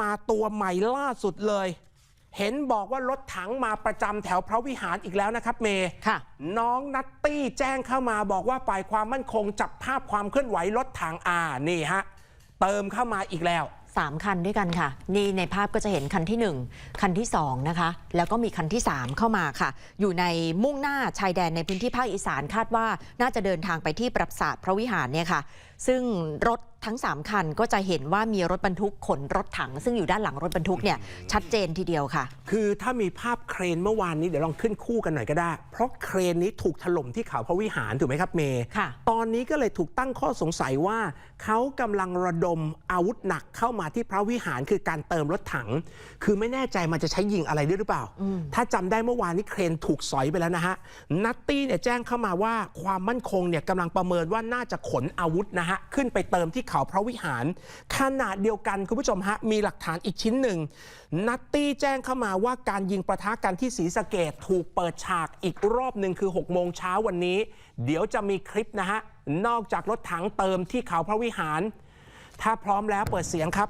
มาตัวใหม่ล่าสุดเลย เห็นบอกว่ารถถังมาประจำแถวพระวิหารอีกแล้วนะครับเมย์ค่ะ น้องนัตตี้แจ้งเข้ามาบอกว่าฝ่ายความมั่นคงจับภาพความเคลื่อนไหวรถถังอ่านี่ฮะเติมเข้ามาอีกแล้ว สามคันด้วยกันค่ะ นี่ในภาพก็จะเห็นคันที่ 1 คันที่ 2 นะคะ แล้วก็มีคันที่ 3 เข้ามาค่ะ อยู่ในมุ่งหน้าชายแดนในพื้นที่ภาคอีสานคาดว่าน่าจะเดินทางไปที่ปรับศาสตร์พระวิหารเนี่ยค่ะซึ่งรถทั้ง 3 คันก็จะเห็นว่ามีรถบรรทุกขนรถถัง ซึ่งอยู่ด้านหลังรถบรรทุกเนี่ยชัดเจนทีเดียวค่ะ คือถ้ามีภาพเครนเมื่อวานนี้เดี๋ยวลองขึ้นคู่กันหน่อยก็ได้ เพราะเครนนี้ถูกถล่มที่เขาพระวิหารถูกไหมครับเมย์ค่ะตอนนี้ก็เลยถูกตั้งข้อสงสัยว่าเขากำลังระดมอาวุธหนักเข้ามาที่พระวิหารคือการเติมรถถัง คือไม่แน่ใจมันจะใช้ยิงอะไรด้วยหรือเปล่า ถ้าจำได้เมื่อวานนี้เครนถูกสอยไปแล้วนะฮะนัตตี้เนี่ยแจ้งเข้ามาว่าความมั่นคงเนี่ยกำลังประเมินว่าน่าจะขนอาวุธนะฮะขึ้นไปเติมที่เขาพระวิหาร ขนาดเดียวกันคุณผู้ชมฮะมีหลักฐานอีกชิ้นหนึ่ง นัตตี้แจ้งเข้ามาว่าการยิงประทะกันที่ศรีสะเกดถูกเปิดฉากอีกรอบหนึ่งคือ6โมงเช้าวันนี้ เดี๋ยวจะมีคลิปนะฮะนอกจากรถถังเติมที่เขาพระวิหาร ถ้าพร้อมแล้วเปิดเสียงครับ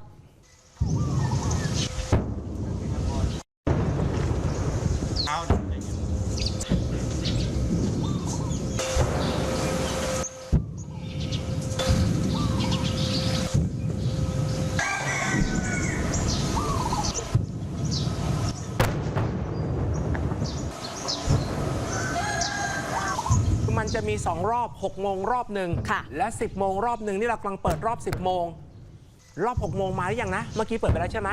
มันจะมี 2 รอบ 6 โมงรอบหนึ่งค่ะ และ 10 โมงรอบหนึ่งนี่เรากำลังเปิดรอบ 10 โมง รอบ 6 โมงมาหรือยังนะ เมื่อกี้เปิดไปแล้วใช่ไหม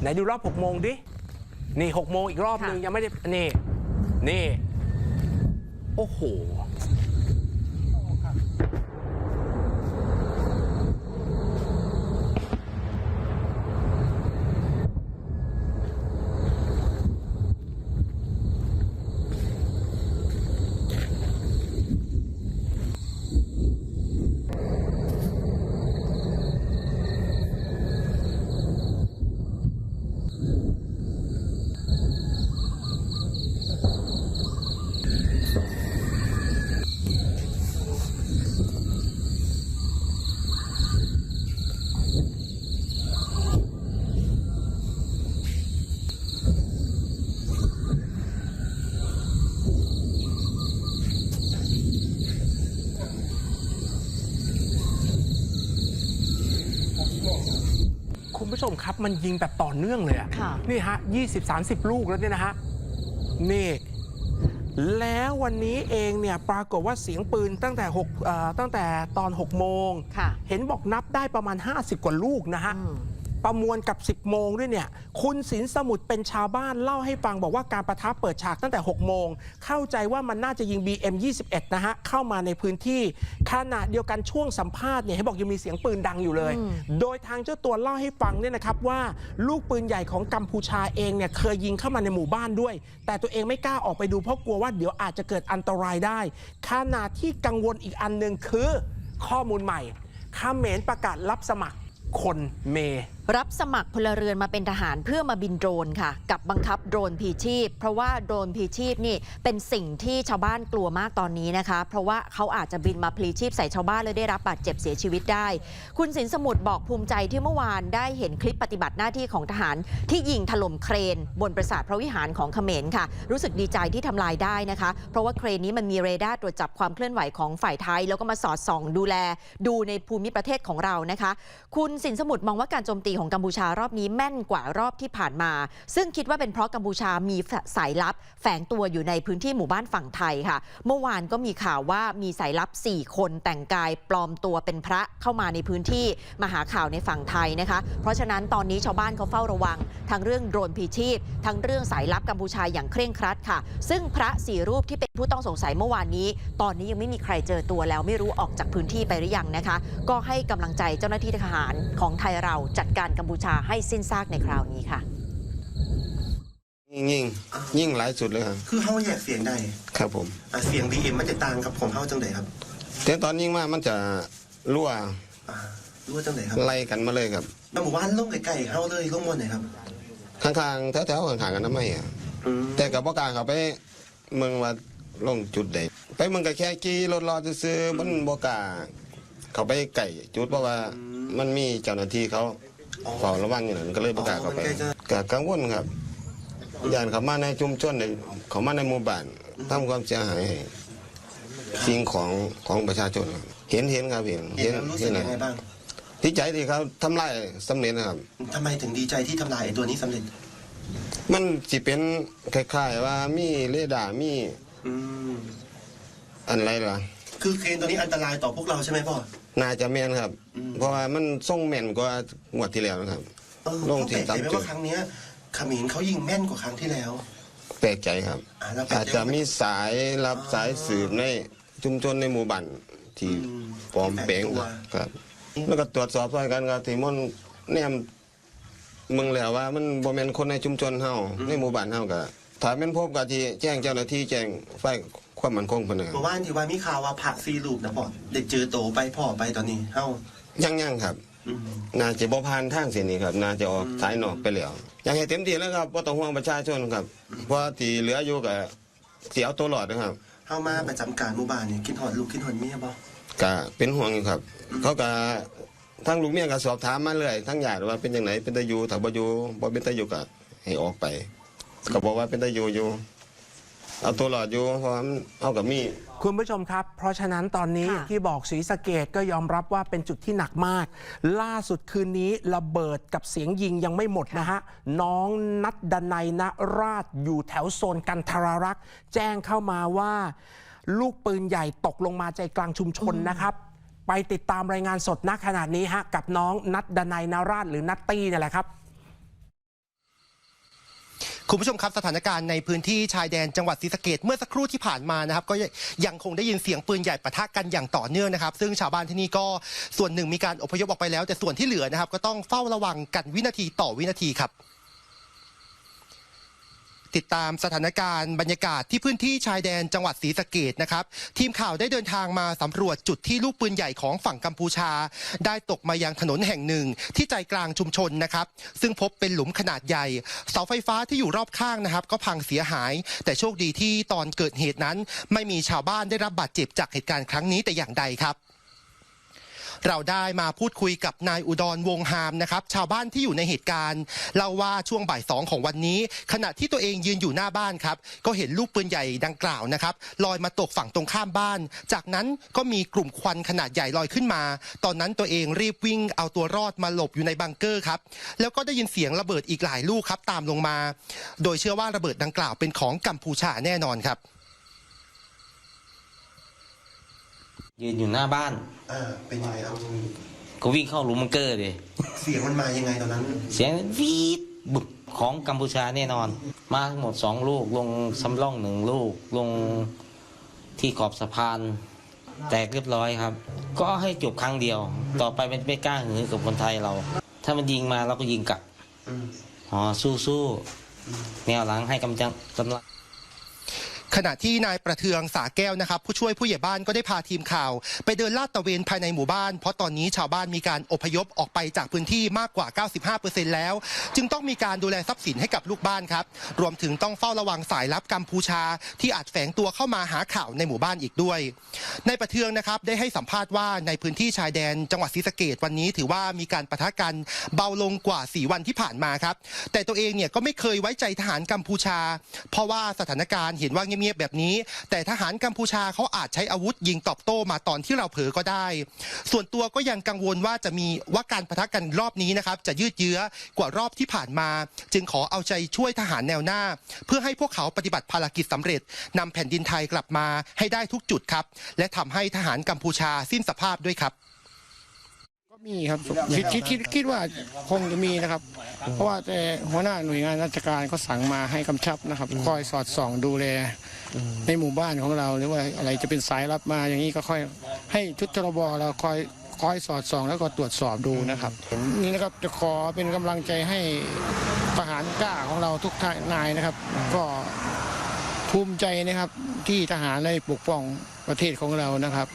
ไหนดูรอบ 6 โมงดิ นี่ 6 โมงอีกรอบหนึ่งค่ะ ยังไม่ได้ นี่ นี่ โอ้โห คุณ ผู้ชมครับ มันยิงแบบต่อเนื่องเลยอะค่ะนี่ฮะ20-30 ลูกแล้วเนี่ยนะฮะ นี่ แล้ววันนี้เองเนี่ยปรากฏว่าเสียงปืนตั้งแต่6เอ่อตั้งแต่ตอน 6 โมง ค่ะ เห็นบอกนับได้ประมาณ 50 กว่าลูกนะฮะ อืม ประมวลกับ 10 โมงด้วยเนี่ย คุณสินสมุทรเป็นชาวบ้านเล่าให้ฟังบอกว่าการประทับเปิดฉากตั้งแต่ 6 โมง เข้าใจว่ามันน่าจะยิง BM 21 นะฮะ เข้ามาในพื้นที่ขณะเดียวกันช่วงสัมภาษณ์เนี่ยให้บอกยังมีเสียงปืนดังอยู่เลยอืมโดยทางเจ้าตัวเล่าให้ฟังเนี่ยนะครับว่าลูกปืนใหญ่ของกัมพูชาเองเนี่ยเคยยิงเข้ามาในหมู่บ้านด้วย แต่ตัวเองไม่กล้าออกไปดูเพราะกลัวว่าเดี๋ยวอาจจะเกิดอันตรายได้ขณะที่กังวลอีกอันหนึ่งคือข้อมูลใหม่เขมรประกาศรับสมัครคนเม รับสมัครพลเรือนมาเป็นทหารเพื่อมาบินโดรนค่ะ กับบังคับโดรนพีชีพ เพราะว่าโดรนพีชีพนี่เป็นสิ่งที่ชาวบ้านกลัวมากตอนนี้นะคะ เพราะว่าเขาอาจจะบินมาพลีชีพใส่ชาวบ้านเลยได้รับบาดเจ็บเสียชีวิตได้ คุณสินสมุทรบอกภูมิใจที่เมื่อวานได้เห็นคลิปปฏิบัติหน้าที่ของทหาร ที่ยิงถล่มเครน บนปราสาทพระวิหารของเขมรค่ะ รู้สึกดีใจที่ทำลายได้นะคะ เพราะว่าเครนนี้มันมีเรดาร์ตรวจจับความเคลื่อนไหวของฝ่ายไทย แล้วก็มาสอดส่องดูแล ดูในภูมิประเทศของเรานะคะ คุณสินสมุทรมองว่าการโจมตีของกัมพูชารอบนี้แม่นกว่ารอบที่ผ่านมา ซึ่งคิดว่าเป็นเพราะกัมพูชามีสายลับ แฝงตัวอยู่ในพื้นที่หมู่บ้านฝั่งไทยค่ะ เมื่อวานก็มีข่าวว่ามีสายลับ 4 คนแต่งกายปลอมตัวเป็นพระเข้ามาในพื้นที่มาหาข่าวในฝั่งไทยนะคะ เพราะฉะนั้นตอนนี้ชาวบ้านเขาเฝ้าระวัง ทั้งเรื่องโดรนพีชีพ ทั้งเรื่องสายลับกัมพูชาอย่างเคร่งครัดค่ะ ซึ่งพระสี่รูปที่เป็นผู้ต้องสงสัยเมื่อวานนี้ ตอนนี้ยังไม่มีใครเจอตัวแล้วไม่รู้ออกจากพื้นที่ไปหรือยังนะคะ ก็ให้กำลังใจเจ้าหน้าที่ทหารของไทยเราจัดการกัมพูชาให้สิ้นซากในคราวนี้ค่ะ ยิ่งยิ่งยิ่งหลายสุดเลยครับ คือเฮาแยกเสียงได้ครับผมอะเสียง BM มันจะต่างกับของเฮาจังไดครับแต่ตอนยิ่งมากมันจะรั่วอ่ารู้ว่าจังไดครับไล่กันมาเลยครับแล้วหมู่บ้านลงใกล้ๆเฮาเลยลงมวนไหนครับข้างๆแถวๆข้างๆกันทำไมอะอืมแต่กับพ่กล้ารเขาไปเมืองว่าลงจุดใดไปเมืองก็แค่ขี่รถรอซื้อๆมันบ่กล้าเขาไปไก่จุดเพราะว่ามันมีเจ้าหน้าที่เขา เฝ้าระวังอยู่นั่นก็เลยประกล้าศเข้าไปอ๋อมันใกล้จะก็กังวลครับย่านเขามาในชุมชนในเขามาในหมู่บ้านทำความเสียหายให้สิ่งของของประชาชนครับเห็นเห็นครับเห็นเห็นแล้วรู้สึกเห็ยังไงบ้างดีใจที่เขาทำลายสำเร็จนะครับทำไมถึงดีใจที่ทำลายไอ้ตัวนี้สำเร็จ มันสิเป็นคล้ายๆว่ามีเรดาร์มีอืมอะไรล่ะ คือเครนตัวนี้อันตรายต่อพวกเราใช่ไหมพ่อ น่าจะแม่นครับอืม เพราะว่ามันส่งแม่นกว่างวดที่แล้วนะครับ เออลงเขาที่แปลกใจไหมตามจุด ว่าครั้งเนี้ยเขมิ้นเขายิงแม่นกว่าครั้งที่แล้ว แปลกใจครับ อ่าแล้วแปลกใจ อาจจะมีสายรับสายสืบในชุมชนในหมู่บ้านที่อืมปลอมแปลงแฝงตัวครับ แล้วก็ตรวจสอบด้วยกันครับที่มันแนมมึงแล้วว่ามันบ่แม่นคนในชุมชนเฮาในหมู่บ้านเฮาก็ถ้าแม่นพบก็ที่แจ้งเจ้าหน้าที่แจ้งฝ่ายความมั่นคงเพิ่นนะครัเมื่บอวานที่ว่ามีข่าวว่าพระซีรูปนะพ่อเด็กเจอโตไปพ่อไปตอนนี้เฮ้า ยังยังครับอืมน่าจะบ่ผ่านทางเส้นนี้ครับ น่าจะออกสายนอกไปแล้วอยากให้เต็มที่แล้วครับบ่ต้องห่วงประชาชนครับเพราะที่เหลืออยู่ก็สิเอาตัวรอดนะครับเฮ้ามาประจำการหมู่บ้านเนี่ยคิดหอดลูกคิดหอดเมียบ่ก็เป็นห่วงอยู่ครับ เขาก็ทั้งลูกเมียก็สอบถามมาเรื่อยทั้งญาติว่าเป็นจังไหนเป็นตาอยู่ถ้าบ่อยู่บ่เป็นตาอยู่ก็ให้ออกไป ก็บอกว่าเป็นตาอยู่อยู่เอาตัวรอดอยู่เพราะว่ามันเอากับมี คุณผู้ชมครับ เพราะฉะนั้นตอนนี้ค่ะอย่างที่บอกศรีสะเกดก็ยอมรับว่าเป็นจุดที่หนักมาก ล่าสุดคืนนี้ระเบิดกับเสียงยิงยังไม่หมดนะฮะ น้องนัดดนัยณราชอยู่แถวโซนกันทรารักษ์ แจ้งเข้ามาว่า ลูกปืนใหญ่ตกลงมาใจกลางชุมชนนะครับ ไปติดตามรายงานสดณขนาดนี้ฮะกับน้องนัดดนัยนราชหรือนัตตี้เนี่ยแหละครับ คุณผู้ชมครับสถานการณ์ในพื้นที่ชายแดนจังหวัดศรีสะเกดเมื่อสักครู่ที่ผ่านมานะครับ ก็ยังคงได้ยินเสียงปืนใหญ่ปะทะกันอย่างต่อเนื่องนะครับ ซึ่งชาวบ้านที่นี่ก็ส่วนหนึ่งมีการอพยพออกไปแล้ว แต่ส่วนที่เหลือนะครับ ก็ต้องเฝ้าระวังกันวินาทีต่อวินาทีครับ ติดตามสถานการณ์บรรยากาศที่พื้นที่ชายแดนจังหวัดศรีสะเกดนะครับ ทีมข่าวได้เดินทางมาสำรวจจุดที่ลูกปืนใหญ่ของฝั่งกัมพูชา ได้ตกมายังถนนแห่งหนึ่งที่ใจกลางชุมชนนะครับ ซึ่งพบเป็นหลุมขนาดใหญ่ เสาไฟฟ้าที่อยู่รอบข้างนะครับ ก็พังเสียหาย แต่โชคดีที่ตอนเกิดเหตุนั้น ไม่มีชาวบ้านได้รับบาดเจ็บจากเหตุการณ์ครั้งนี้แต่อย่างใดครับ เราได้มาพูดคุยกับนายอุดรวงหามนะครับ ชาวบ้านที่อยู่ในเหตุการณ์เล่าว่าช่วงบ่ายสองของวันนี้ ขณะที่ตัวเองยืนอยู่หน้าบ้านครับ ก็เห็นลูกปืนใหญ่ดังกล่าวนะครับลอยมาตกฝั่งตรงข้ามบ้าน จากนั้นก็มีกลุ่มควันขนาดใหญ่ลอยขึ้นมา ตอนนั้นตัวเองรีบวิ่งเอาตัวรอดมาหลบอยู่ในบังเกอร์ครับแล้วก็ได้ยินเสียงระเบิดอีกหลายลูกครับตามลงมา โดยเชื่อว่าระเบิดดังกล่าวเป็นของกัมพูชาแน่นอนครับ ยืนอยู่หน้าบ้านอ่าเป็นยังไงครับก็วิ่งเข้าหลุมบังเกอร์เลยเสียงมันมายังไงตอนนั้น เสียงวีดบุกของกัมพูชาแน่นอน มาทั้งหมดสองลูกลงสำร่องหนึ่งลูกลงที่ขอบสะพาน แตกเรียบร้อยครับ ก็ให้จบครั้งเดียว ต่อไปมันไม่กล้าหือกับคนไทยเรา ถ้ามันยิงมาเราก็ยิงกลับอืมอ๋อสู้สู้ๆแนวหลังให้กำจังกำลัง ขณะที่นายประเทืองสาแก้วนะครับ ผู้ช่วยผู้ใหญ่บ้านก็ได้พาทีมข่าว ไปเดินลาดตระเวนภายในหมู่บ้าน เพราะตอนนี้ชาวบ้านมีการอพยพออกไปจากพื้นที่มากกว่า 95%แล้ว จึงต้องมีการดูแลทรัพย์สินให้กับลูกบ้านครับ รวมถึงต้องเฝ้าระวังสายลับกัมพูชา ที่อาจแฝงตัวเข้ามาหาข่าวในหมู่บ้านอีกด้วยนายประเทืองนะครับได้ให้สัมภาษณ์ว่าในพื้นที่ชายแดน จังหวัดศรีสะเกดวันนี้ถือว่ามีการปะทะกันเบาลงกว่า 4 วันที่ผ่านมาครับแต่ตัวเองเนี่ยก็ไม่เคยไว้ใจทหารกัมพูชา เพราะว่าสถานการณ์เห็นว่าเงียบๆแบบนี้ แต่ทหารกัมพูชาเขาอาจใช้อาวุธยิงตอบโต้มาตอนที่เราเผลอก็ได้ ส่วนตัวก็ยังกังวลว่าจะมีว่าการปะทะกันรอบนี้นะครับ จะยืดเยื้อกว่ารอบที่ผ่านมา จึงขอเอาใจช่วยทหารแนวหน้า เพื่อให้พวกเขาปฏิบัติภารกิจสำเร็จนำแผ่นดินไทยกลับมาให้ได้ทุกจุดครับ และทำให้ทหารกัมพูชาสิ้นสภาพด้วยครับ มีครับคิดคิดคิดคิดว่าคงจะมีนะครับ เพราะว่าแต่หัวหน้าหน่วยงานราชการก็สั่งมาให้กำชับนะครับ คอยสอดส่องดูแลในหมู่บ้านของเรา หรือว่าอะไรจะเป็นสายลับมาอย่างนี้ก็ค่อยให้ชุดทรบเราคอยคอยสอดส่องแล้วก็ตรวจสอบดูนะครับนี่นะครับจะขอเป็นกำลังใจให้ทหารกล้าของเราทุกนายนะครับ ก็ ภูมิใจนะครับที่ทหารได้ปกป้องประเทศของเรานะครับ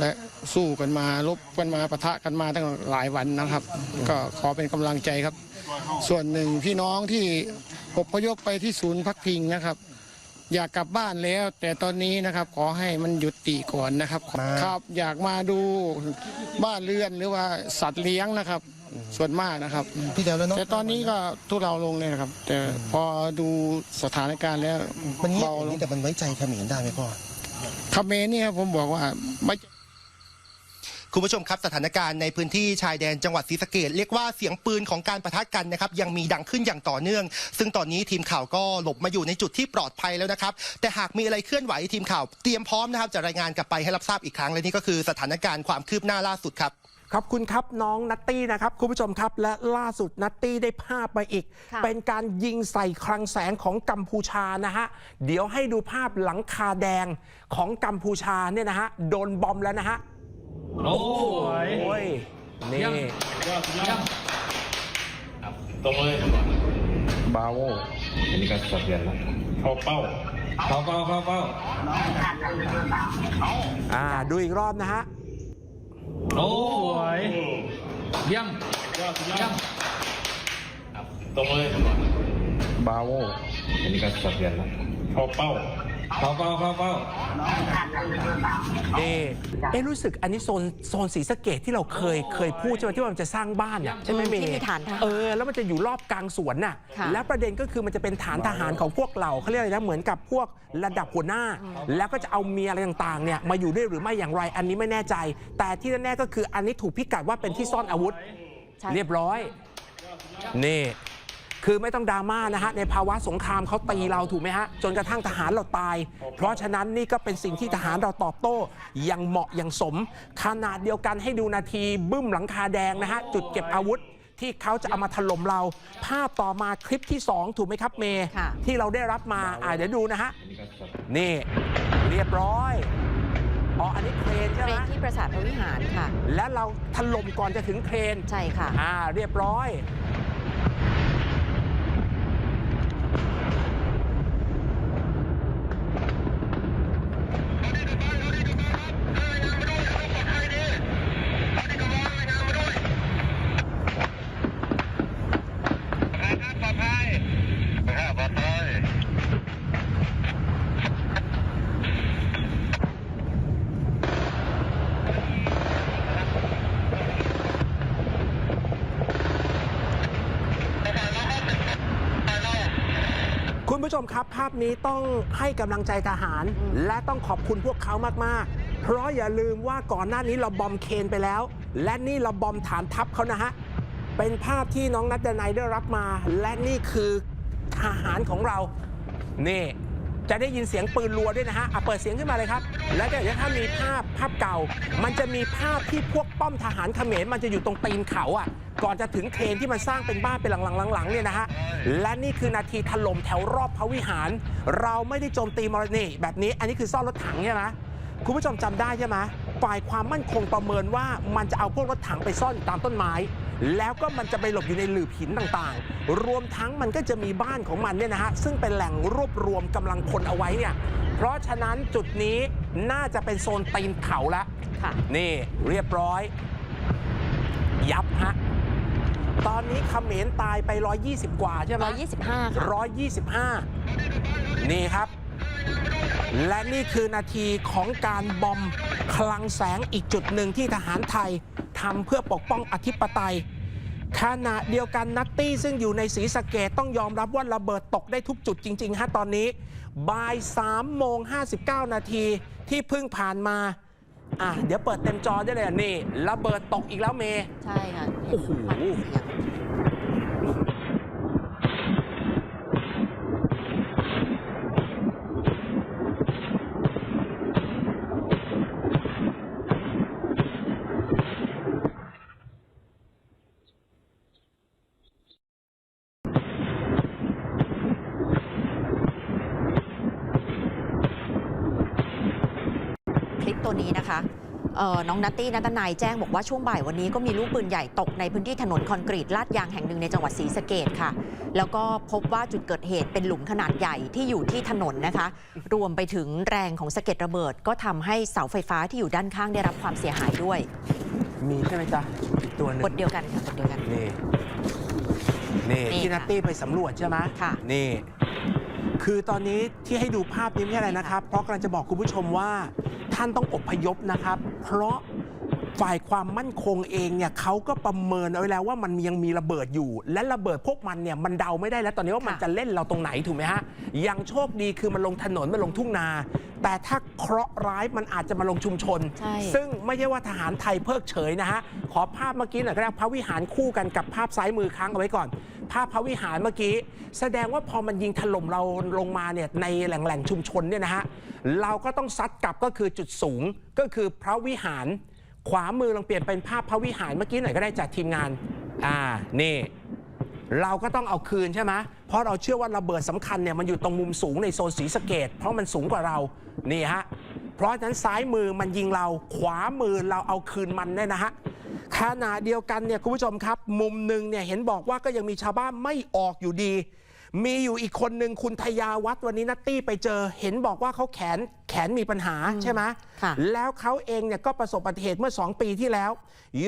และสู้กันมาลบกันมาปะทะกันมาตั้งหลายวันนะครับ ก็ขอเป็นกำลังใจครับ ส่วนหนึ่งพี่น้องที่อพยพไปที่ศูนย์พักพิงนะครับ อยากกลับบ้านแล้ว แต่ตอนนี้นะครับขอให้มันหยุดติก่อนนะครับครับอยากมาดูบ้านเรือนหรือว่าสัตว์เลี้ยงนะครับ ส่วนมากนะครับพี่เดียวแล้วเนาะแต่ตอนนี้ก็ทุเราลงเลยนะครับ แต่พอดูสถานการณ์แล้วมันเงียบเบาอย่างลงนี้แต่มันไว้ใจเขมรได้ไหมพ่อคาเขมรเนี่ยผมบอกว่าไม่ คุณผู้ชมครับสถานการณ์ในพื้นที่ชายแดนจังหวัดศรีสะเกดเรียกว่าเสียงปืนของการประทะกันนะครับยังมีดังขึ้นอย่างต่อเนื่อง ซึ่งตอนนี้ทีมข่าวก็หลบมาอยู่ในจุดที่ปลอดภัยแล้วนะครับ แต่หากมีอะไรเคลื่อนไหวทีมข่าวเตรียมพร้อมนะครับจะรายงานกลับไปให้รับทราบอีกครั้งและนี่ก็คือสถานการณ์ความคืบหน้าล่าสุดครับขอบคุณครับน้องนัตตี้นะครับ คุณผู้ชมครับ และล่าสุดนัตตี้ได้ภาพมาอีกค่ะเป็นการยิงใส่คลังแสงของกัมพูชานะฮะ เดี๋ยวให้ดูภาพหลังคาแดงของกัมพูชาเนี่ยนะฮะ โดนบอมแล้วนะฮะ โอ้ยโอ้ยนี่ตรงเลยบาโวอันนี้ก็สะเทือนแล้วเข้าเป้าเข้าเป้าเข้าเป้าอ่าดูอีกรอบนะฮะโอ้ยเยี่ยมเยี่ยมตรงเลยบาโวอันนี้ก็สะเทือนแล้วเข้าเป้า เข้าเป้าเข้าเป้าเอะเอ๊ะรู้สึกอันนี้โซนโซนสีสะเกตที่เราเคยเคยพูดใช่ไหมที่ว่ามันจะสร้างบ้านน่ะใช่ไหมอืมเมย์ที่มีฐานทหารเออแล้วมันจะอยู่รอบกลางสวนน่ะค่ะ แล้วประเด็นก็คือมันจะเป็นฐานทหารของพวกเราเขาเรียกอะไรนะเหมือนกับพวกระดับหัวหน้า แล้วก็จะเอาเมียอะไรต่างๆเนี่ยมาอยู่ด้วยหรือไม่อย่างไร อันนี้ไม่แน่ใจ แต่ที่แน่ๆก็คืออันนี้ถูกพิกัดว่าเป็นที่ซ่อนอาวุธ ใช่ เรียบร้อย นี่ คือไม่ต้องดราม่านะฮะในภาวะสงครามเขาตีเราถูกไหมฮะจนกระทั่งทหารเราตาย เพราะฉะนั้นนี่ก็เป็นสิ่งที่ทหารเราตอบโต้อย่างเหมาะอย่างสมขนาดเดียวกันให้ดูนาทีบึ้มหลังคาแดงนะฮะจุดเก็บอาวุธที่เขาจะเอามาถล่มเรา ภาพต่อมาคลิปที่ 2 ถูกไหมครับเมย์ค่ะที่เราได้รับมาอ่าเดี๋ยวดูนะฮะ นี่ เรียบร้อยอ๋ออันนี้เครนใช่เคไหรมนที่ปราสาทพระวิหารค่ะ และเราถล่มก่อนจะถึงเครน ใช่ค่ะ อ่า เรียบร้อย คุณผู้ชมครับ ภาพนี้ต้องให้กำลังใจทหาร และต้องขอบคุณพวกเขามาก ๆ เพราะอย่าลืมว่าก่อนหน้านี้เราบอมเคนไปแล้ว และนี่เราบอมฐานทัพเขานะฮะ เป็นภาพที่น้องนัดเดนัยได้รับมา และนี่คือทหารของเรา นี่ จะได้ยินเสียงปืนรัวด้วยนะฮะอะเปิดเสียงขึ้นมาเลยครับ แล้วเดี๋ยวถ้ามีภาพภาพเก่า มันจะมีภาพที่พวกป้อมทหารเขมรมันจะอยู่ตรงตีนเขาอะ ก่อนจะถึงเครนที่มันสร้างเป็นบ้านเป็นหลังๆหลังๆเนี่ยนะฮะ และนี่คือนาทีถล่มแถวรอบพระวิหาร เราไม่ได้โจมตีมรณีแบบนี้ อันนี้คือซ่อนรถถังใช่ไหมคุณผู้ชมจำได้ใช่ไหมฝ่ายความมั่นคงประเมินว่ามันจะเอาพวกรถถังไปซ่อนอยู่ตามต้นไม้ แล้วก็มันจะไปหลบอยู่ในหลืบหินต่างๆ รวมทั้งมันก็จะมีบ้านของมันเนี่ยนะฮะซึ่งเป็นแหล่งรวบรวมกำลังพลเอาไว้เนี่ยเพราะฉะนั้นจุดนี้น่าจะเป็นโซนตีนเขาละค่ะนี่เรียบร้อย ยับฮะตอนนี้เขมรตายไป 120 กว่าใช่ไหม125ค่ะ125 นี่ครับ และนี่คือนาทีของการบอมคลังแสงอีกจุดหนึ่งที่ทหารไทยทำเพื่อปกป้องอธิปไตยขณะเดียวกันนัตตี้ซึ่งอยู่ในสีสะเกตต้องยอมรับว่าระเบิดตกได้ทุกจุดจริงๆฮะตอนนี้บ่าย3โมง59 นาทีที่เพิ่งผ่านมาอะเดี๋ยวเปิดเต็มจอได้เลยอะนี่ ระเบิดตกอีกแล้วเมย์ใช่ค่ะโอ้โห ควันเสียง คลิป ตัวนี้นะคะเอ่อน้องนัตตี้นัตนายแจ้งบอกว่าช่วงบ่ายวันนี้ก็มีลูกปืนใหญ่ตกในพื้นที่ถนนคอนกรีตลาดยางแห่งหนึ่งในจังหวัดศรีสะเกดค่ะ แล้วก็พบว่าจุดเกิดเหตุเป็นหลุมขนาดใหญ่ที่อยู่ที่ถนนนะคะ รวมไปถึงแรงของสะเก็ดระเบิด ก็ทำให้เสาไฟฟ้าที่อยู่ด้านข้างได้รับความเสียหายด้วย มีใช่ไหมจ๊ะอีกตัวหนึ่งบทเดียวกันค่ะบทเดียวกันนี่นี่นี่ที่นัตค่ะตี้ไปสำรวจใช่ไหมค่ะนี่ คือตอนนี้ที่ให้ดูภาพนี้ไม่ใช่อะไรนะครับ เพราะกำลังจะบอกคุณผู้ชมว่าท่านต้องอพยพนะครับ เพราะฝ่ายความมั่นคงเองเนี่ยเขาก็ประเมินเอาไว้แล้วว่ามันยังมีระเบิดอยู่ และระเบิดพวกมันเนี่ยมันเดาไม่ได้แล้วตอนนี้ว่ามันจะเล่นเราตรงไหนถูกไหมฮะยังโชคดีคือมันลงถนนมันลงทุ่งนา แต่ถ้าเคราะห์ร้ายมันอาจจะมาลงชุมชน ใช่ ซึ่งไม่ใช่ว่าทหารไทยเพิกเฉยนะฮะ ขอภาพเมื่อกี้หน่อยก็ได้พระวิหารคู่กันกับภาพซ้ายมือค้างเอาไว้ก่อน ภาพพระวิหารเมื่อกี้ แสดงว่าพอมันยิงถล่มเราลงมาเนี่ยในแหล่งแหล่งชุมชนเนี่ยนะฮะ เราก็ต้องซัดกลับก็คือจุดสูงก็คือพระวิหาร ขวามือลองเปลี่ยนเป็นภาพพระวิหารเมื่อกี้หน่อยก็ได้จากทีมงาน อ่า นี่ เราก็ต้องเอาคืนใช่ไหมเพราะเราเชื่อว่าระเบิดสำคัญเนี่ยมันอยู่ตรงมุมสูงในโซนสีสเกต เพราะมันสูงกว่าเรา นี่ฮะ เพราะฉะนั้นซ้ายมือมันยิงเรา ขวามือเราเอาคืนมันได้นะฮะ ขณะเดียวกันเนี่ยคุณผู้ชมครับ มุมหนึ่งเนี่ยเห็นบอกว่าก็ยังมีชาวบ้านไม่ออกอยู่ดี มีอยู่อีกคนหนึ่งคุณทยาวัฒน์วันนี้นัตตี้ไปเจอ เห็นบอกว่าเขาแขนแขนมีปัญหาใช่ไหมค่ะแล้วเขาเองเนี่ยก็ประสบอุบัติเหตุเมื่อ 2 ปีที่แล้ว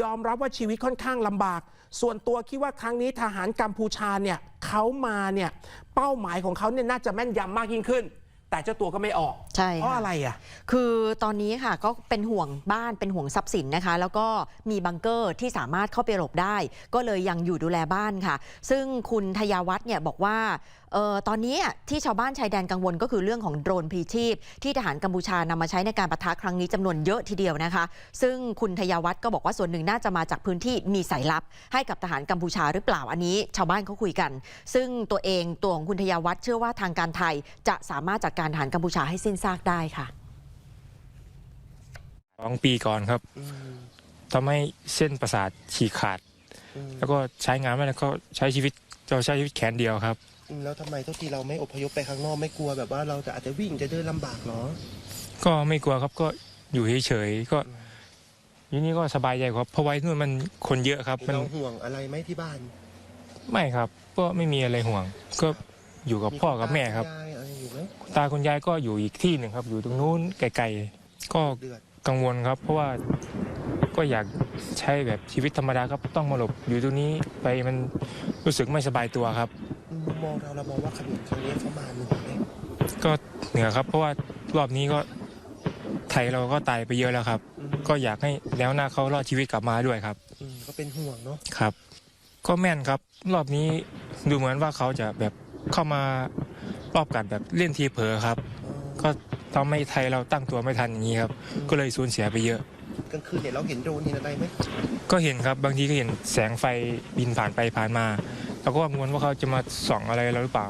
ยอมรับว่าชีวิตค่อนข้างลำบาก ส่วนตัวคิดว่าครั้งนี้ทหารกัมพูชาเนี่ยเขามาเนี่ยเป้าหมายของเขาเนี่ยน่าจะแม่นยำมากยิ่งขึ้น แต่เจ้าตัวก็ไม่ออก ใช่เพราะค่ะ อะไรอะ คือตอนนี้ค่ะก็เป็นห่วงบ้านเป็นห่วงทรัพย์สินนะคะ แล้วก็มีบังเกอร์ที่สามารถเข้าไปหลบได้ ก็เลยยังอยู่ดูแลบ้านค่ะ ซึ่งคุณทยาวัฒน์เนี่ยบอกว่าเออตอนนี้ที่ชาวบ้านชายแดนกังวลก็คือเรื่องของโดรนพลีชีพ ที่ทหารกัมพูชานำมาใช้ในการปะทะครั้งนี้จำนวนเยอะทีเดียวนะคะ ซึ่งคุณทยาวัฒน์ก็บอกว่าส่วนหนึ่งน่าจะมาจากพื้นที่มีสายลับ ให้กับทหารกัมพูชาหรือเปล่าอันนี้ ชาวบ้านเขาคุยกัน ซึ่งตัวเองตัวของคุณทยาวัฒน์เชื่อว่าทางการไทย จะสามารถจัดการทหารกัมพูชาให้สิ้นซากได้ค่ะสองปีก่อนครับทำให้เส้นประสาทฉีกขาด แล้วก็ใช้งานไม่ได้ก็ใช้ชีวิตเราใช้ชีวิตแขนเดียวครับ แล้วทำไมทุกทีเราไม่อพยพไปข้างนอกไม่กลัวแบบว่าเราจะอาจจะวิ่งจะเดินลำบากเหรอก็ไม่กลัวครับก็อยู่เฉยๆก็อยู่นี่ก็สบายใจครับเพราะไว้นู่นมันคนเยอะครับ มันเราห่วงอะไรไหมที่บ้านไม่ครับ ก็ไม่มีอะไรห่วง ก็อยู่กับพ่อกับแม่ครับ ยายอะไรอยู่ไหมตาคุณยายก็อยู่อีกที่หนึ่งครับ อยู่ตรงนู้นไกลๆก็เดือดกังวลครับ เพราะว่าก็อยากใช้แบบชีวิตธรรมดาครับ ต้องมาหลบอยู่ตรงนี้ไปมันรู้สึกไม่สบายตัวครับ มุมมองเราเรามองว่าขนมครั้งนี้เขามาหนุนไหมก็เหนือครับ เพราะว่ารอบนี้ก็ไทยเราก็ตายไปเยอะแล้วครับอืมก็อยากให้แล้วหน้าเขารอดชีวิตกลับมาด้วยครับ อืมก็เป็นห่วงเนาะครับ ก็แม่นครับ รอบนี้ดูเหมือนว่าเขาจะแบบเข้ามารอบกัดแบบเล่นทีเผลอครับ ก็ทำให้ไทยเราตั้งตัวไม่ทันอย่างนี้ครับ ก็เลยสูญเสียไปเยอะ กลางคืนเนี่ยเราเห็นโดรนเห็นอะไรไหมก็เห็นครับบางทีก็เห็นแสงไฟบินผ่านไปผ่านมา แล้วก็ว่ามวนว่าเขาจะมาส่องอะไรเราหรือเปล่า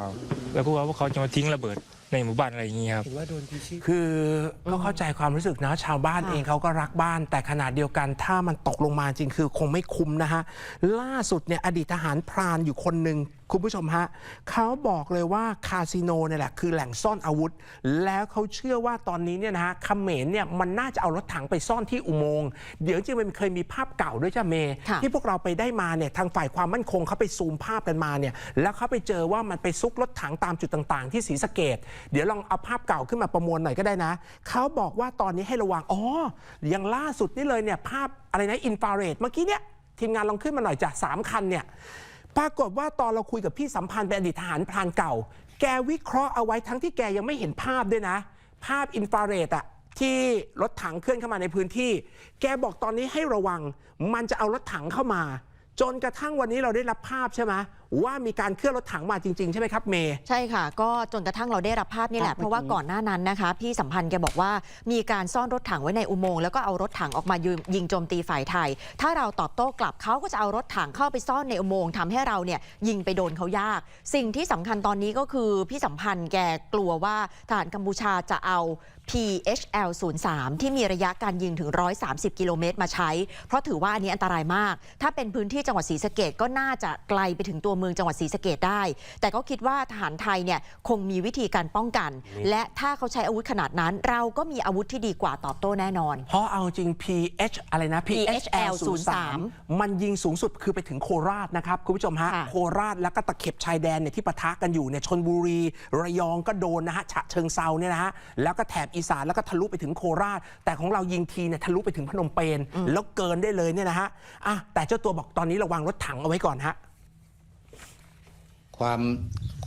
แล้วก็ว่าเขาจะมาทิ้งระเบิดในหมู่บ้านอะไรอย่างนี้ครับเห็นว่าโดนพีชีพคือก็เข้าใจความรู้สึกนะชาวบ้านค่ะ เองเขาก็รักบ้าน แต่ขนาดเดียวกันถ้ามันตกลงมาจริงคือคงไม่คุ้มนะฮะ ล่าสุดเนี่ยอดีตทหารพรานอยู่คนหนึ่ง คุณผู้ชมฮะเขาบอกเลยว่าคาสิโนเนี่ยแหละคือแหล่งซ่อนอาวุธ แล้วเขาเชื่อว่าตอนนี้เนี่ยนะฮะเขมรเนี่ยมันน่าจะเอารถถังไปซ่อนที่อุโมงค์เดี๋ยวจริงๆมันเคยมีภาพเก่าด้วยจ้ะเมย์ค่ะที่พวกเราไปได้มาเนี่ยทางฝ่ายความมั่นคงเขาไปซูมภาพกันมาเนี่ยแล้วเขาไปเจอว่ามันไปซุกรถถังตามจุดต่าง ๆ ที่ศรีสะเกดเดี๋ยวลองเอาภาพเก่าขึ้นมาประมวลหน่อยก็ได้นะเขาบอกว่าตอนนี้ให้ระวังอ๋ออย่างล่าสุดนี่เลยเนี่ยภาพอะไรนะอินฟราเรดเมื่อกี้เนี่ยทีมงานลองขึ้นมาหน่อยจ้ะสามคันเนี่ย ปรากฏว่าตอนเราคุยกับพี่สัมพันธ์เป็นอดีตทหารพรานเก่า แกวิเคราะห์เอาไว้ทั้งที่แกยังไม่เห็นภาพด้วยนะ ภาพอินฟราเรดอะที่รถถังเคลื่อนเข้ามาในพื้นที่ แกบอกตอนนี้ให้ระวัง มันจะเอารถถังเข้ามา จนกระทั่งวันนี้เราได้รับภาพใช่ไหม ว่ามีการเคลื่อนรถถังมาจริง ๆ ใช่ไหมครับเมย์ ใช่ค่ะ ก็จนกระทั่งเราได้รับภาพนี่แหละภาพเพราะว่าเมื่อกี้ก่อนหน้านั้นนะคะ พี่สัมพันธ์แกบอกว่ามีการซ่อนรถถังไว้ในอุโมงค์แล้วก็เอารถถังออกมายิงยิงโจมตีฝ่ายไทย ถ้าเราตอบโต้กลับเขาก็จะเอารถถังเข้าไปซ่อนในอุโมงค์ทำให้เราเนี่ยยิงไปโดนเขายาก สิ่งที่สำคัญตอนนี้ก็คือพี่สัมพันธ์แกกลัวว่าทหารกัมพูชาจะเอา PHL 03ที่มีระยะการยิงถึง 130 กิโลเมตรมาใช้ เพราะถือว่าอันนี้อันตรายมาก ถ้าเป็นพื้นที่จังหวัดศรีสะเกดก็น่าจะไกลไปถึงตัวเมืองจังหวัดศรีสะเกดได้ แต่ก็คิดว่าทหารไทยเนี่ยคงมีวิธีการป้องกัน และถ้าเขาใช้อาวุธขนาดนั้น เราก็มีอาวุธที่ดีกว่าตอบโต้แน่นอน เพราะเอาจริง PH อะไรนะ PHL 03มันยิงสูงสุดคือไปถึงโคราชนะครับคุณผู้ชมฮะค่ะโคราชแล้วก็ตะเข็บชายแดนเนี่ยที่ปะทะกันอยู่เนี่ยชนบุรีระยองก็โดนนะฮะฉะเชิงเซาเนี่ยนะฮะแล้วก็แถบอีสานแล้วก็ทะลุไปถึงโคราช แต่ของเรายิงทีเนี่ยทะลุไปถึงพนมเปญแล้วเกินได้เลยเนี่ยนะฮะอะแต่เจ้าตัวบอกตอนนี้ระวังรถถังเอาไว้ก่อนฮะ ความ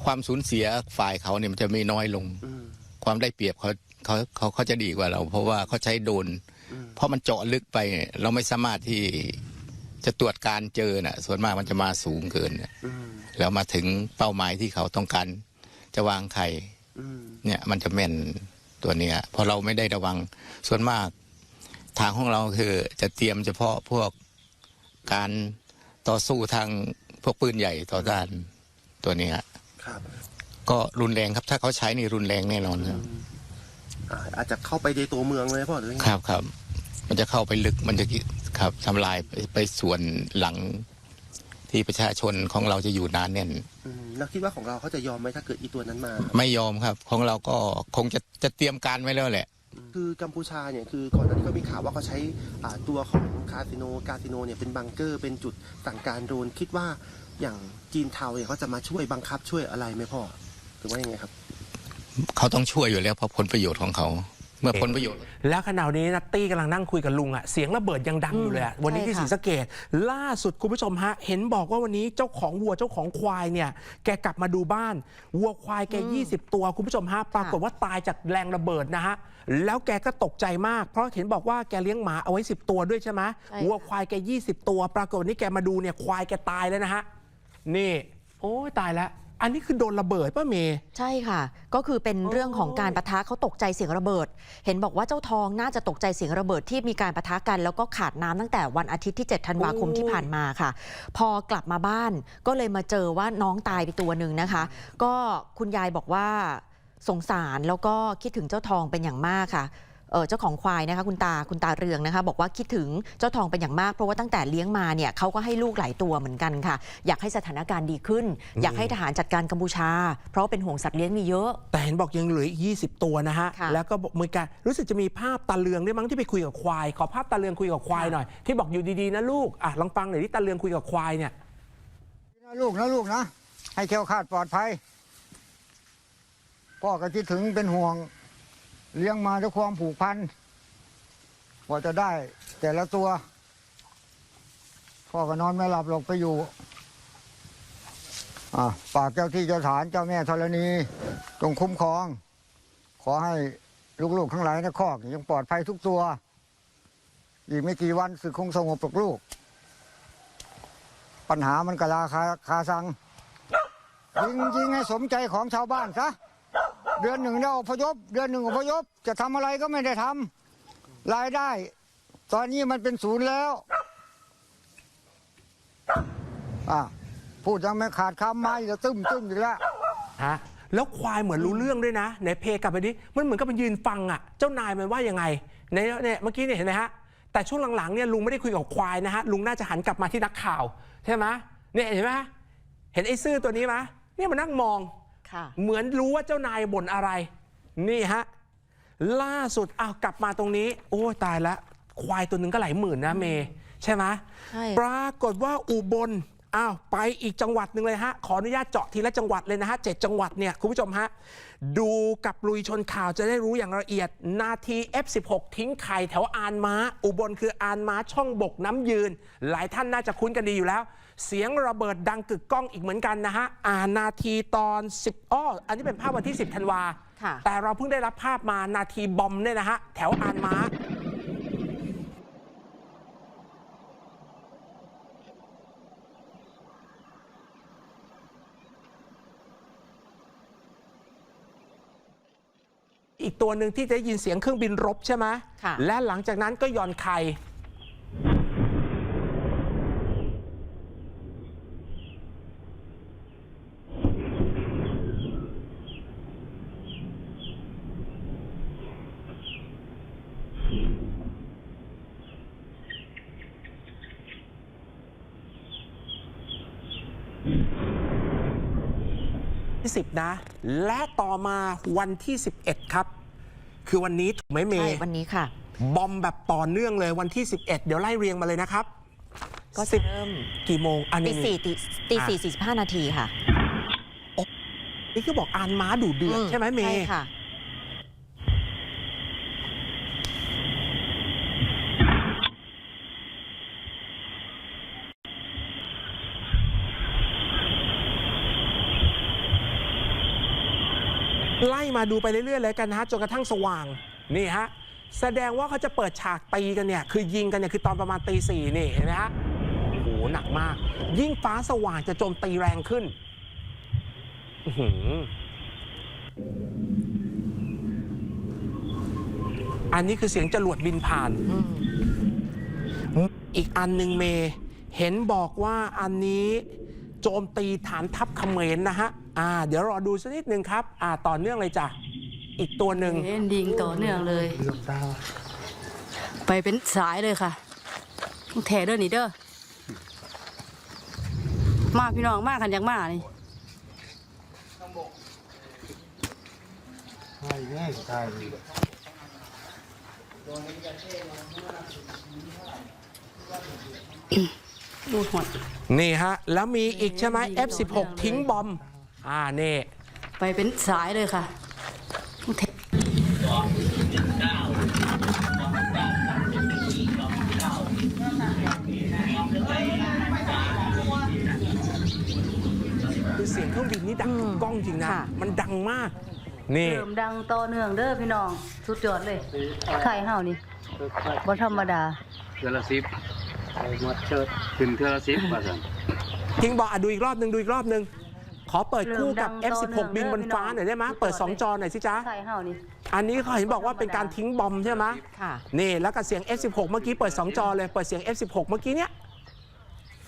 ความสูญเสียฝ่ายเขาเนี่ยมันจะไม่น้อยลง ความได้เปรียบเขาเขาเขาเขาจะดีกว่าเรา เพราะว่าเขาใช้โดรนเพราะมันเจาะลึกไป เราไม่สามารถที่จะตรวจการเจอน่ะ ส่วนมากมันจะมาสูงเกินน่ะแล้วมาถึงเป้าหมายที่เขาต้องการจะวางไข่เนี่ยมันจะแม่นตัวเนี้ยเพราะเราไม่ได้ระวังส่วนมากทางของเราคือจะเตรียมเฉพาะพวกการต่อสู้ทางพวกปืนใหญ่ต่อต้าน ตัวเนี้ยครับ ก็รุนแรงครับ ถ้าเขาใช้นี่รุนแรงแน่นอนครับอ่าอาจจะเข้าไปในตัวเมืองเลยพ่อหรือไงครับครับ มันจะเข้าไปลึกมันจะครับทำลายไปไปส่วนหลังที่ประชาชนของเราจะอยู่นานแน่น อืมแล้วคิดว่าของเราเขาจะยอมไหมถ้าเกิดอีตัวนั้นมา ไม่ยอมครับ ของเราก็คงจะจะเตรียมการไว้แล้วแหละ คือกัมพูชาเนี่ยคือก่อนหน้านี้ก็มีข่าวว่าเขาใช้อ่าตัวของคาสิโนคาสิโนเนี่ยเป็นบังเกอร์เป็นจุดสั่งการโดรนคิดว่า อย่างจีนเทาเนี่ยเขาจะมาช่วยบังคับช่วยอะไรไหมพ่อหรือว่ายังไงครับ เขาต้องช่วยอยู่แล้วเพราะผลประโยชน์ของเขา เมื่อผลประโยชน์ แล้วขณะนี้นัตตี้กำลังนั่งคุยกับลุงอะเสียงระเบิดยังดังอยู่เลยอะวันนี้ที่ใช่ศรีค่ะสะเกดล่าสุดคุณผู้ชมฮะ เห็นบอกว่าวันนี้เจ้าของวัวเจ้าของควายเนี่ย แกกลับมาดูบ้าน วัวควายแก 20 ตัวคุณผู้ชมฮะ ปรากฏว่าตายจากแรงระเบิดนะฮะ แล้วแกก็ตกใจมาก เพราะเห็นบอกว่าแกเลี้ยงหมาเอาไว้ 10 ตัวด้วยใช่ไหมใช่ค่ะ วัวควายแก 20 ตัว ปรากฏวันนี้แกมาดูเนี่ยควายแกตายแล้วนะฮะ นี่ โอ้ยตายแล้ว อันนี้คือโดนระเบิดป้าเมย์ใช่ค่ะ ก็คือเป็นเรื่องของการประทะเขาตกใจเสียงระเบิด เห็นบอกว่าเจ้าทองน่าจะตกใจเสียงระเบิดที่มีการประทะกัน แล้วก็ขาดน้ำตั้งแต่วันอาทิตย์ที่ 7 ธันวาคมที่ผ่านมาค่ะ พอกลับมาบ้านก็เลยมาเจอว่าน้องตายไปตัวหนึ่งนะคะ ก็คุณยายบอกว่าสงสารแล้วก็คิดถึงเจ้าทองเป็นอย่างมากค่ะ เออเจ้าของควายนะคะคุณตาคุณตาเรืองนะคะ บอกว่าคิดถึงเจ้าทองเป็นอย่างมาก เพราะว่าตั้งแต่เลี้ยงมาเนี่ยเขาก็ให้ลูกหลายตัวเหมือนกันค่ะ อยากให้สถานการณ์ดีขึ้น อยากให้ทหารจัดการกัมพูชา เพราะว่าเป็นห่วงสัตว์เลี้ยงมีเยอะ แต่เห็นบอกยังเหลืออีก 20 ตัวนะฮะค่ะแล้วก็บอกมีการรู้สึกจะมีภาพตาเลืองด้วยมั้งที่ไปคุยกับควาย ขอภาพตาเลืองคุยกับควายหน่อยที่บอกอยู่ดีๆนะลูกอะลองฟังหน่อยที่ตาเลืองคุยกับควายเนี่ยนะลูกนะลูกนะให้แคล้วคลาดปลอดภัยพ่อก็คิดถึงเป็นห่วง เลี้ยงมาด้วยความผูกพันกว่าจะได้ แต่ละตัว พ่อก็นอนไม่หลับหรอกไปอยู่อะฝากเจ้าที่เจ้าฐานเจ้าแม่ธรณีจงคุ้มครอง ขอให้ลูกๆทั้งหลายในคอกยังปลอดภัยทุกตัว อีกไม่กี่วันสึกคงสงบปกลูก ปัญหามันกะลาคาคาซังยิงยิงให้สมใจของชาวบ้านซะ เดือนหนึ่งได้อพยพ เดือนหนึ่งอพยพ จะทำอะไรก็ไม่ได้ทำรายได้ ตอนนี้มันเป็นศูนย์แล้วอะพูดยังไม่ขาดคำไมาจะตึ้มตึ้มอีกแล้ว ฮะแล้วควายเหมือนรู้เรื่องด้วยนะไหนเพกลับไปดิมันเหมือนกับมันยืนฟังอะ เจ้านายมันว่ายังไงในเนี่ยเมื่อกี้เนี่ยเห็นไหมฮะแต่ช่วงหลังๆเนี่ยลุงไม่ได้คุยกับควายนะฮะลุงน่าจะหันกลับมาที่นักข่าว ใช่ไหมเนี่ยเห็นไหมเห็นไอ้ซื่อตัวนี้ไหมเนี่ยมันนั่งมอง เหมือนรู้ว่าเจ้านายบ่นอะไร นี่ฮะ ล่าสุดอ้าวกลับมาตรงนี้ โอ้ยตายแล้วควายตัวหนึ่งก็หลายหมื่นนะเมย์ใช่ไหมใช่ปรากฏว่าอุบลอ้าวไปอีกจังหวัดหนึ่งเลยฮะ ขออนุญาตเจาะทีละจังหวัดเลยนะฮะเจ็ดจังหวัดเนี่ยคุณผู้ชมฮะ ดูกับลุยชนข่าวจะได้รู้อย่างละเอียด นาที F16 ทิ้งไข่แถวอานม้า อุบลคืออานม้าช่องบกน้ำยืน หลายท่านน่าจะคุ้นกันดีอยู่แล้ว เสียงระเบิดดังกึกก้องอีกเหมือนกันนะฮะอ่านาทีตอน 10อ้ออันนี้เป็นภาพวันที่ 10ธันวา ค่ะ แต่เราเพิ่งได้รับภาพมานาทีบอมเนี่ยนะฮะ แถวอานม้าอีกตัวหนึ่งที่จะได้ยินเสียงเครื่องบินรบใช่ไหมค่ะ และหลังจากนั้นก็หย่อนไข่ ที่10 นะ และต่อมาวันที่ 11 ครับ คือวันนี้ถูกไหมเมใช่ย์วันนี้ค่ะ บอมแบบต่อเนื่องเลยวันที่ 11 เดี๋ยวไล่เรียงมาเลยนะครับ ก็สิจะบเริ่มกี่โมงอันตีนี้สี่ตีตีอะสี่สี่สิบห้านาทีค่ะ นี่คือบอกอานม้าดูเดือดใช่ไหมเมใช่ย์ค่ะ มาดูไปเรื่อยๆเลยกันนะฮะจนกระทั่งสว่างนี่ฮะแสดงว่าเขาจะเปิดฉากตีกันเนี่ยคือยิงกันเนี่ยคือตอนประมาณตีสี่นี่เห็นไหมฮะโอ้โหหนักมาก ยิ่งฟ้าสว่างจะโจมตีแรงขึ้นหืออันนี้คือเสียงจรวดบินผ่าน อีกอันหนึ่งเม เห็นบอกว่าอันนี้ โจมตีฐานทัพเขมรนะฮะอ่าเดี๋ยวรอดูสักนิดนึงครับอ่าต่อเนื่องเลยจ้ะ อีกตัวหนึ่งเห็นดิงต่อเนื่องเลย ไปเป็นสายเลยค่ะแถเด้อนี่เด้อมาพี่น้องมากันอย่างมานี่ ดูหดนี่ฮะ แล้วมีอีกใช่ไหม F16 ทิ้งบอม อ่านี่ไปเป็นสายเลยค่ะแถคือเสียงเครื่องบินนี่ดังกึกก้องจริงนะ ค่ะ มันดังมาก นี่เริ่มดังต่อเนื่องเด้อพี่น้อง สุดยอดเลยไข่เฮานี่บ่ธรรมดาเทือละสิบ หมดเชิดขึ้นเทือละสิบว่าสันทิ้งบอมอะดูอีกรอบหนึ่งดูอีกรอบหนึ่งขอเปิดคู่กับเริ่มดัง F16 ต่อเนื่องบินบนฟ้าหน่อยได้ไหมพี่น้องเปิด 2 จอหน่อยสิจ๊ะไข่เฮานี่อันนี้เขาเห็นบอกว่าเป็นการทิ้งบอมใช่ไหมค่ะนี่แล้วก็เสียง F16 เมื่อกี้เปิด 2 จอเลยเปิดเสียง F16 เมื่อกี้เนี้ย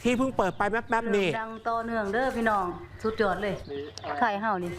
ที่เพิ่งเปิดไปแป๊บๆเริ่มนี่ดังต่อเนื่องเด้อพี่น้องสุดยอดเลยไข่เฮานี่